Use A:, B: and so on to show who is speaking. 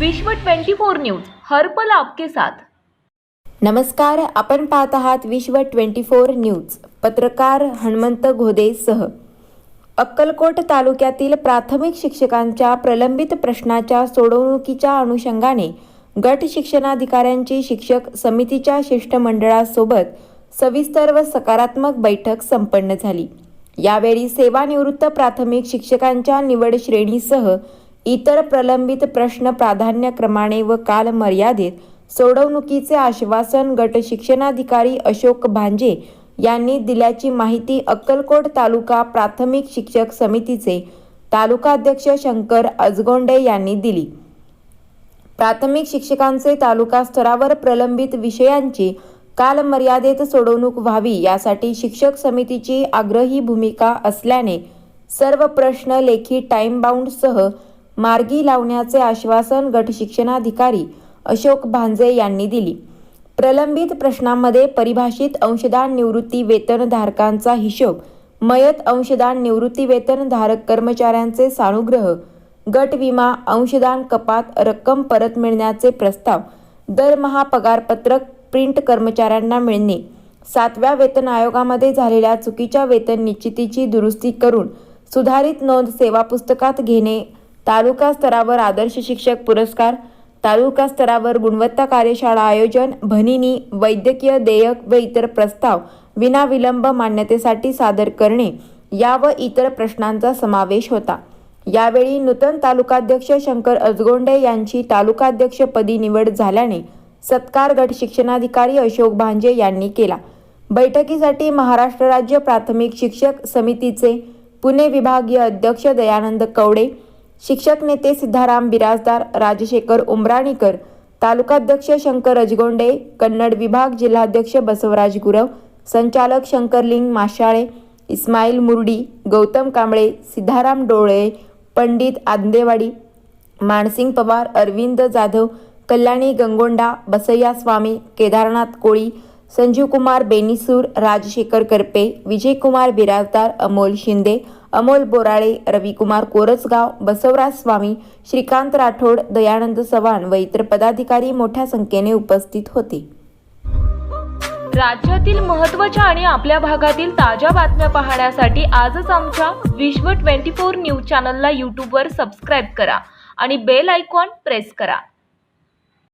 A: विश्व 24 न्यूज हरपल आपके साथ.
B: नमस्कार आपण पाहत आहात विश्व ट्वेंटी फोर न्यूज पत्रकार हनुमंत घोदे सह. अक्कलकोट तालुक्यातील प्राथमिक शिक्षकांच्या प्रलंबित प्रश्नाच्या सोडवणुकीच्या अनुषंगाने गट शिक्षणाधिकाऱ्यांची शिक्षक समितीच्या शिष्टमंडळासोबत सविस्तर व सकारात्मक बैठक संपन्न झाली. यावेळी सेवानिवृत्त प्राथमिक शिक्षकांच्या निवड श्रेणीसह इतर प्रलंबित प्रश्न प्राधान्यक्रमाने व कालमर्यादेत सोडवणुकीचे आश्वासन गट शिक्षणाधिकारी अशोक भांजे यांनी दिल्याची माहिती अक्कलकोट तालुका प्राथमिक शिक्षक समितीचे तालुकाध्यक्ष शंकर अजगोंडे यांनी दिली. प्राथमिक शिक्षकांचे तालुका स्तरावर प्रलंबित विषयांची कालमर्यादेत सोडवणूक व्हावी यासाठी शिक्षक समितीची आग्रही भूमिका असल्याने सर्व प्रश्न लेखी टाईमबाऊंडसह मार्गी लावण्याचे आश्वासन गट शिक्षणाधिकारी अशोक भांजे यांनी दिली. प्रलंबित प्रश्नांमध्ये परिभाषित अंशदान निवृत्ती वेतनधारकांचा हिशोब मयत अंशदान निवृत्ती वेतनधारक कर्मचाऱ्यांचे सानुग्रह गट विमा अंशदान कपात रक्कम परत मिळण्याचे प्रस्ताव दरमहा पगारपत्रक प्रिंट कर्मचाऱ्यांना मिळणे सातव्या वेतन आयोगामध्ये झालेल्या चुकीच्या वेतन निश्चितीची दुरुस्ती करून सुधारित नोंद सेवा पुस्तकात घेणे तालुका स्तरावर आदर्श शिक्षक पुरस्कार तालुका स्तरावर गुणवत्ता कार्यशाळा आयोजन भनिनी वैद्यकीय देयक व इतर प्रस्ताव विनाविलंब मान्यतेसाठी सादर करणे या व इतर प्रश्नांचा समावेश होता. यावेळी नूतन तालुकाध्यक्ष शंकर अजगोंडे यांची तालुकाध्यक्षपदी निवड झाल्याने सत्कार गट शिक्षणाधिकारी अशोक भांजे यांनी केला. बैठकीसाठी महाराष्ट्र राज्य प्राथमिक शिक्षक समितीचे पुणे विभागीय अध्यक्ष दयानंद कवडे शिक्षक नेते सिद्धाराम बिराजदार राजशेखर उमराणीकर तालुकाध्यक्ष शंकर अजगोंडे कन्नड विभाग जिल्हाध्यक्ष बसवराज गुरव संचालक शंकरलिंग माशाळे इस्माईल मुरडी गौतम कांबळे सिद्धाराम डोळे पंडित आंदेवाडी मानसिंग पवार अरविंद जाधव कल्याणी गंगोंडा बसय्या स्वामी केदारनाथ कोळी संजीव कुमार बेनिसूर राजशेखर करपे विजयकुमार बिराजदार अमोल शिंदे अमोल बोराळे रविकुमार कोरसगाव बसवराज स्वामी श्रीकांत राठोड दयानंद चव्हाण व इतर पदाधिकारी मोठ्या संख्येने उपस्थित होते.
A: राज्यातील महत्त्वाच्या आणि आपल्या भागातील ताज्या बातम्या पाहण्यासाठी आजच आमच्या विश्व 24 न्यूज चॅनलला यूट्यूबवर सबस्क्राईब करा आणि बेल आयकॉन प्रेस करा.